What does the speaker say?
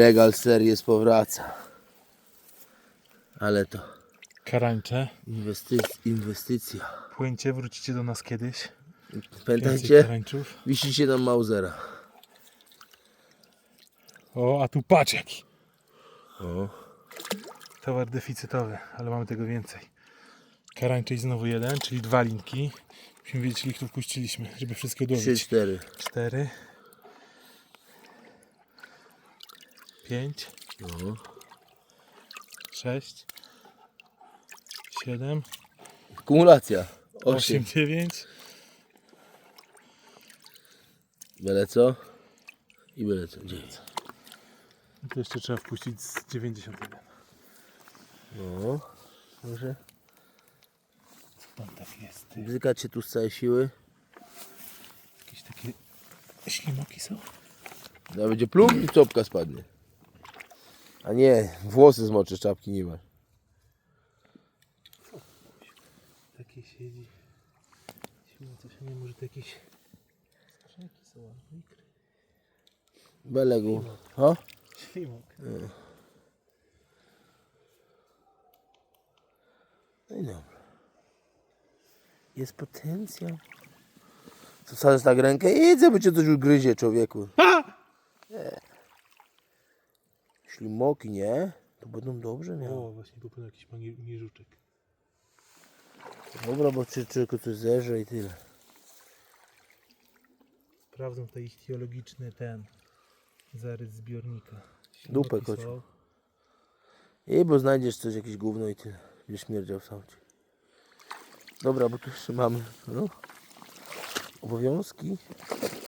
Legal Series powraca. Ale to Karańcze. inwestyc- inwestycja. Płyńcie, wrócicie do nas kiedyś. Więcej Pamiętajcie, karańczów. wisicie na Mausera. O, a tu patrz jaki. O. Towar deficytowy, ale mamy tego więcej. Karańcze i znowu jeden, czyli dwa linki. Musimy wiedzieć, ile ich tu wpuściliśmy, żeby wszystkie 3, dołożyć. 4. Cztery. Pięć. No. Sześć. Siedem. Kumulacja. Osiem, 8. dziewięć. Byle co? I byle co. 9. I tu jeszcze trzeba wpuścić z 91. No. Może. Co tam tak jest? Ty? Bzykacie tu z całej siły. Jakieś takie ślimaki są? No będzie plum i czopka spadnie. A nie, włosy zmoczy, czapki nie ma. Takie siedzi. Coś, nie może to jakieś skrzynki są, albo ikry. Belegu. O? Ślimak. No i dobra. Jest potencjał. Co wsadzasz tak rękę? Idzie, bo cię coś ugryzie, człowieku. Nie. Ślimoki, nie? To będą dobrze miały. O, właśnie popłynął jakiś mieżuczek. Dobra, bo czy tylko coś zerze i tyle. Sprawdzą tutaj ichtiologiczny ten zarys zbiornika. Dupę są. I bo znajdziesz coś, jakieś gówno i tyle. Będziesz śmierdział w saucie. Dobra, bo tu jeszcze mamy no, obowiązki.